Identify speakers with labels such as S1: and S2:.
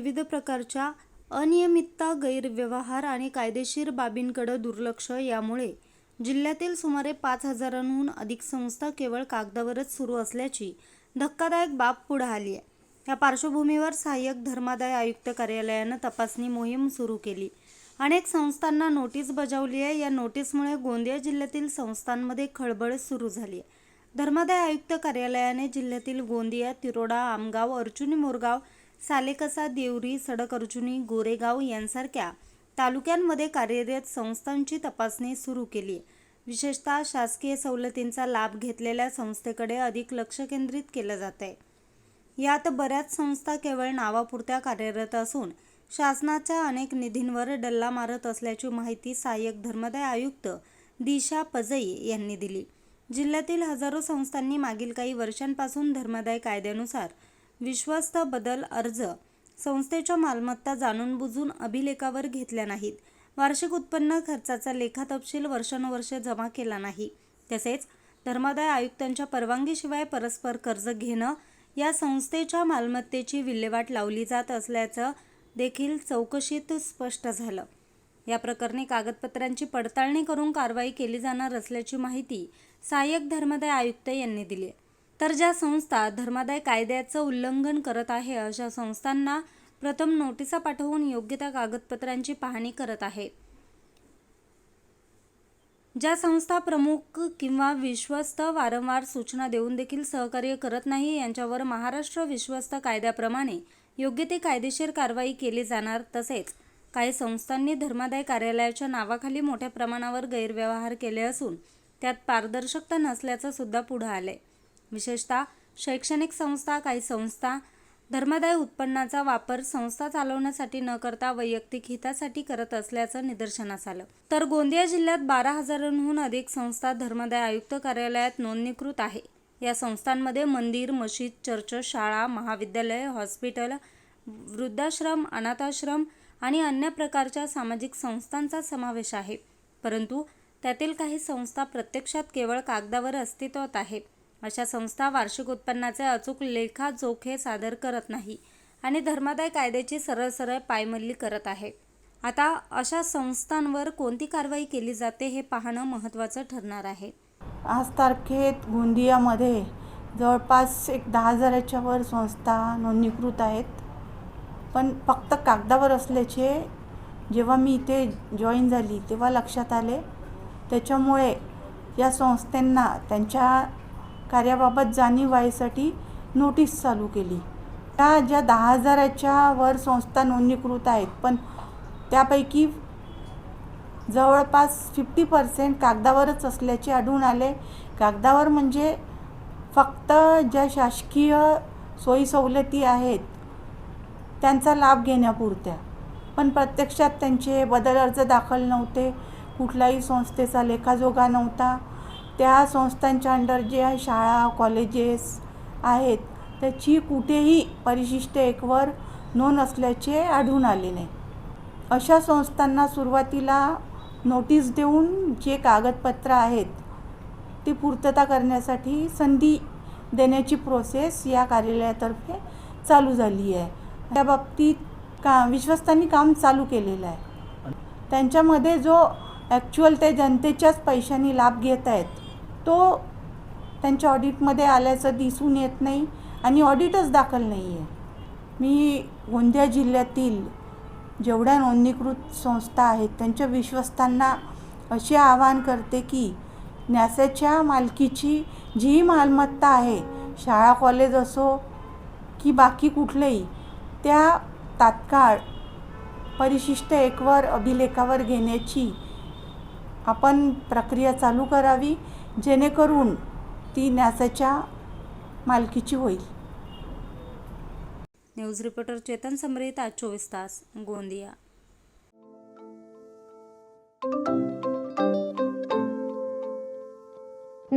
S1: विविध प्रकारच्या अनियमितता गैरव्यवहार आणि कायदेशीर बाबींकडे दुर्लक्ष यामुळे जिल्ह्यातील सुमारे पाच हजारांहून अधिक संस्था केवळ कागदावरच सुरू असल्याची धक्कादायक बाब पुढे आली आहे. या पार्श्वभूमीवर सहाय्यक धर्मादाय आयुक्त कार्यालयानं तपासणी मोहीम सुरू केली. अनेक संस्थांना नोटीस बजावली आहे. या नोटीसमुळे गोंदिया जिल्ह्यातील संस्थांमध्ये खळबळ सुरू झाली आहे. धर्मादाय आयुक्त कार्यालयाने जिल्ह्यातील गोंदिया तिरोडा आमगाव अर्जुनी मोरगाव सालेकसा देवरी सडक अर्जुनी गोरेगाव यांसारख्या तालुक्यांमध्ये कार्यरत संस्थांची तपासणी सुरू केली. विशेषतः शासकीय सवलतींचा लाभ घेतलेल्या संस्थेकडे अधिक लक्ष केंद्रित केलं जात आहे यात बऱ्याच संस्था केवळ नावापुरत्या कार्यरत असून शासनाच्या अनेक निधींवर डल्ला मारत असल्याची माहिती सहाय्यक धर्मदाय आयुक्त दिशा पजई यांनी दिली. जिल्ह्यातील हजारो संस्थांनी मागील काही वर्षांपासून धर्मदाय कायद्यानुसार विश्वस्त बदल अर्ज संस्थेच्या मालमत्ता जाणून बुजून अभिलेखावर घेतल्या नाहीत. वार्षिक उत्पन्न खर्चाचा लेखा तपशील वर्षानुवर्षे जमा केला नाही. तसेच धर्मादाय आयुक्तांच्या परवानगीशिवाय परस्पर कर्ज घेणं या संस्थेच्या मालमत्तेची विल्हेवाट लावली जात असल्याचं देखील चौकशीत स्पष्ट झालं. या प्रकरणी कागदपत्रांची पडताळणी करून कारवाई केली जाणार असल्याची माहिती सहाय्यक धर्मादाय आयुक्त यांनी दिली आहे. तर ज्या संस्था धर्मादाय कायद्याचं उल्लंघन करत आहे अशा संस्थांना प्रथम नोटिसा पाठवून योग्य त्या कागदपत्रांची पाहणी करत आहे ज्या संस्था प्रमुख किंवा विश्वस्त वारंवार सूचना देऊन देखील सहकार्य करत नाही यांच्यावर महाराष्ट्र विश्वस्त कायद्याप्रमाणे योग्य ती कायदेशीर कारवाई केली जाणार तसेच काही संस्थांनी धर्मादाय कार्यालयाच्या नावाखाली मोठ्या प्रमाणावर गैरव्यवहार केले असून त्यात पारदर्शकता नसल्याचं सुद्धा पुढं आलंय. विशेषतः शैक्षणिक संस्था काही संस्था धर्मादाय उत्पन्नाचा वापर संस्था चालवण्यासाठी न करता वैयक्तिक हितासाठी करत असल्याचं निदर्शनास आलं. तर गोंदिया जिल्ह्यात बारा हजारांहून अधिक संस्था धर्मादाय आयुक्त कार्यालयात नोंदणीकृत आहे. या संस्थांमध्ये मंदिर मशीद चर्च शाळा महाविद्यालय हॉस्पिटल वृद्धाश्रम अनाथाश्रम आणि अन्य प्रकारच्या सामाजिक संस्थांचा समावेश आहे. परंतु त्यातील काही संस्था प्रत्यक्षात केवळ कागदावर अस्तित्वात आहे अशा संस्था वार्षिक उत्पन्नाचे अचूक लेखाजोखे सादर करत नाही आणि धर्मादाय कायद्याची सरळ सरळ पायमल्ली करत आहे. आता अशा संस्थांवर कोणती कारवाई केली जाते हे पाहणं महत्त्वाचं ठरणार आहे.
S2: आज तारखेत गोंदियामध्ये जवळपास एक दहा हजाराच्या वर संस्था नोंदणीकृत आहेत. पण फक्त कागदावर असल्याचे जेव्हा मी इथे जॉईन झाली तेव्हा लक्षात आले. त्याच्यामुळे या संस्थांना त्यांच्या कार्याबाबत जाणीव व्हायसाठी नोटीस चालू केली. त्या ज्या दहा हजाराच्या वर संस्था नोंदणीकृत आहेत पण त्यापैकी जवळपास फिफ्टी पर्सेंट कागदावरच असल्याचे आढळून आले. कागदावर म्हणजे फक्त ज्या शासकीय सोयी सवलती आहेत त्यांचा लाभ घेण्यापुरत्या. पण प्रत्यक्षात त्यांचे बदल अर्ज दाखल नव्हते. कुठल्याही संस्थेचा लेखाजोगा नव्हता. त्या संस्थांच्या अंडर जे शाळा कॉलेजेस आहेत त्याची कुठेही परिशिष्ट एकवर नोंद असल्याचे आढळून आले नाही. अशा संस्थांना सुरुवातीला नोटीस देऊन जे कागदपत्र आहेत ती पूर्तता करण्यासाठी संधी देण्याची प्रोसेस या कार्यालयातर्फे चालू झाली आहे. त्या बाबतीत का विश्वस्तांनी काम चालू केलेलं आहे. त्यांच्यामध्ये जो ॲक्च्युअल ते जनतेच्याच पैशांनी लाभ घेत आहेत तो त्यांच्या ऑडिटमध्ये आल्याचं दिसून येत नाही आणि ऑडिटच दाखल नाही आहे मी गोंदिया जिल्ह्यातील जेवढ्या नोंदणीकृत संस्था आहेत त्यांच्या विश्वस्तांना असे आवाहन करते की न्यासाच्या मालकीची जी मालमत्ता आहे. शाळा कॉलेज असो की बाकी कुठलेही त्या तात्काळ परिशिष्ट एकवर अभिलेखावर घेण्याची आपण प्रक्रिया चालू करावी. जेणेकरून ती न्यासाच्या मालकीची होईल.
S1: न्यूज रिपोर्टर चेतन समरीत आज चोवीस तास गोंदिया.